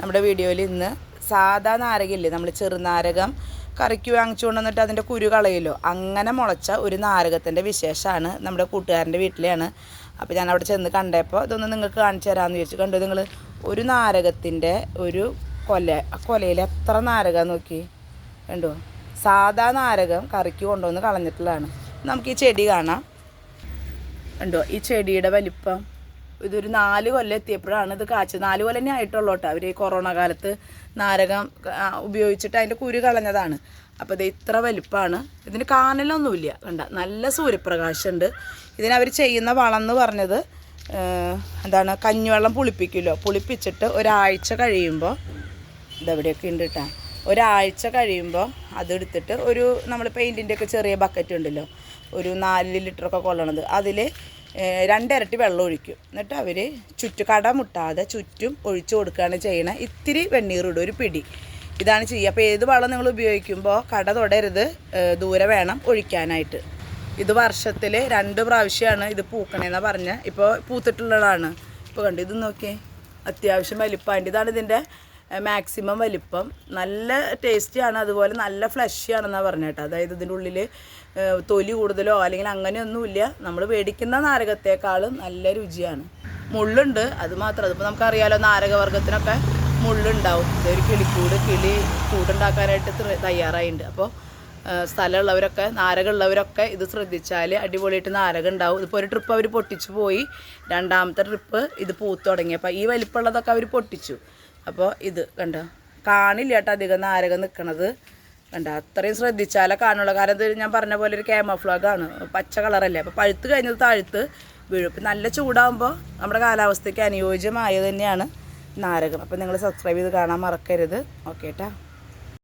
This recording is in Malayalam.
നമ്മുടെ വീഡിയോയിൽ ഇന്ന് സാധാ നാരകയില്ലേ? നമ്മൾ ചെറുനാരകം കറിക്ക് വാങ്ങിച്ചു കൊണ്ടുവന്നിട്ട് അതിന്റെ കുരു കളയല്ലോ അങ്ങനെ മുളച്ച ഒരു നാരകത്തിന്റെ വിശേഷമാണ് നമ്മുടെ കൂട്ടുകാരന്റെ വീട്ടിലെയാണ്. അപ്പോൾ ഞാൻ അവിടെ ചെന്ന് കണ്ടപ്പോൾ ഇതൊന്ന് നിങ്ങൾക്ക് കാണിച്ചു തരാമെന്ന് ചോദിച്ചു കണ്ടു നിങ്ങൾ ഒരു നാരകത്തിന്റെ ഒരു കൊല. കൊലയിൽ എത്ര നാരകം നോക്കി? കണ്ടു? സാധാ നാരകം കറിക്ക് കൊണ്ടുവന്ന് കളഞ്ഞിട്ടുള്ളതാണ്. നമുക്ക് ഈ ചെടി കാണാം. കണ്ടോ? ഈ ചെടിയുടെ വലിപ്പം. ഇതൊരു നാല് കൊല്ലം എത്തിയപ്പോഴാണ് ഇത് കാച്ചത്. നാല് കൊല്ലം തന്നെ ആയിട്ടുള്ളൂ കേട്ടോ അവർ ഈ കൊറോണ കാലത്ത് നാരകം ഉപയോഗിച്ചിട്ട് അതിന്റെ കുരു കളഞ്ഞതാണ്. അപ്പോൾ ഇത് ഇത്ര വലിപ്പമാണ് ഇതിന് കാനലൊന്നുമില്ല. കണ്ട നല്ല സൂര്യപ്രകാശമുണ്ട്. ഇതിനവർ ചെയ്യുന്ന വളം എന്ന് പറഞ്ഞത് എന്താണ് കഞ്ഞിവെള്ളം പുളിപ്പിക്കുമല്ലോ പുളിപ്പിച്ചിട്ട് ഒരാഴ്ച കഴിയുമ്പോൾ ഇതെവിടെയൊക്കെ ഉണ്ട് കേട്ടോ. ഒരാഴ്ച കഴിയുമ്പോൾ അതെടുത്തിട്ട് ഒരു നമ്മൾ പെയിന്റിന്റെ ഒക്കെ ചെറിയ ബക്കറ്റ് ഉണ്ടല്ലോ. ഒരു നാല് ലിറ്ററൊക്കെ കൊള്ളണത്. അതിൽ രണ്ടിരട്ടി വെള്ളം ഒഴിക്കും. എന്നിട്ട് അവർ ചുറ്റു കട മുട്ടാതെ ചുറ്റും ഒഴിച്ചു കൊടുക്കുകയാണ് ചെയ്യണത് ഇത്തിരി വെണ്ണീർ ഇടും ഒരു പിടി. ഇതാണ് ചെയ്യുക. അപ്പോൾ ഏത് വളം നിങ്ങൾ ഉപയോഗിക്കുമ്പോൾ കട തൊടരുത്. ദൂരെ വേണം ഒഴിക്കാനായിട്ട്. ഇത് വർഷത്തിൽ രണ്ട് പ്രാവശ്യമാണ് ഇത് പൂക്കണേന്നാണ് പറഞ്ഞ. ഇപ്പോൾ പൂത്തിട്ടുള്ളതാണ്. ഇപ്പോൾ കണ്ടു ഇത് നോക്കിയേ. അത്യാവശ്യം വലിപ്പമായിട്ട്. ഇതാണ് ഇതിന്റെ മാക്സിമം വലിപ്പം. നല്ല ടേസ്റ്റിയാണ് അതുപോലെ നല്ല ഫ്ലഷിയാണെന്നാണ് പറഞ്ഞേട്ടോ അതായത് ഇതിന്റെ ഉള്ളിൽ തൊലി കൂടുതലോ അല്ലെങ്കിൽ അങ്ങനെയൊന്നുമില്ല. നമ്മൾ മേടിക്കുന്ന നാരകത്തേക്കാളും നല്ല രുചിയാണ്. മുള്ളുണ്ട്. അത് മാത്രം. അതിപ്പോൾ നമുക്കറിയാലോ നാരകവർഗത്തിനൊക്കെ മുള്ളുണ്ടാവും. ഇതൊരു കിളിക്കൂട് കിളി കൂടുണ്ടാക്കാനായിട്ട് തയ്യാറായിട്ടുണ്ട് അപ്പോൾ സ്ഥലമുള്ളവരൊക്കെ നാരകമുള്ളവരൊക്കെ ഇത് ശ്രദ്ധിച്ചാൽ അടിപൊളിയായിട്ട് നാരകം ഉണ്ടാവും ഇതിപ്പോൾ ഒരു ട്രിപ്പ് അവർ പൊട്ടിച്ചു പോയി. രണ്ടാമത്തെ ട്രിപ്പ് ഇത് പൂത്ത് തുടങ്ങി. അപ്പോൾ ഈ വലിപ്പമുള്ളതൊക്കെ അവർ പൊട്ടിച്ചു. അപ്പോൾ ഇത് കണ്ടോ? കാണില്ല കേട്ടോ അധികം നാരകം നിൽക്കണത് കണ്ട? അത്രയും ശ്രദ്ധിച്ചാലേ കാണുള്ളൂ. കാരണം ഇത് ഞാൻ പറഞ്ഞ പോലെ ഒരു ക്യാമഫ്ലാഗാണ് പച്ച കളറല്ലേ അപ്പോൾ പഴുത്ത് കഴിഞ്ഞത് താഴ്ത്ത് വീഴും. ഇപ്പം നല്ല ചൂടാകുമ്പോൾ നമ്മുടെ കാലാവസ്ഥയ്ക്ക് അനുയോജ്യമായത് തന്നെയാണ് നാരകം. അപ്പോൾ നിങ്ങൾ സബ്സ്ക്രൈബ് ചെയ്ത് കാണാൻ മറക്കരുത്. ഓക്കെ കേട്ടോ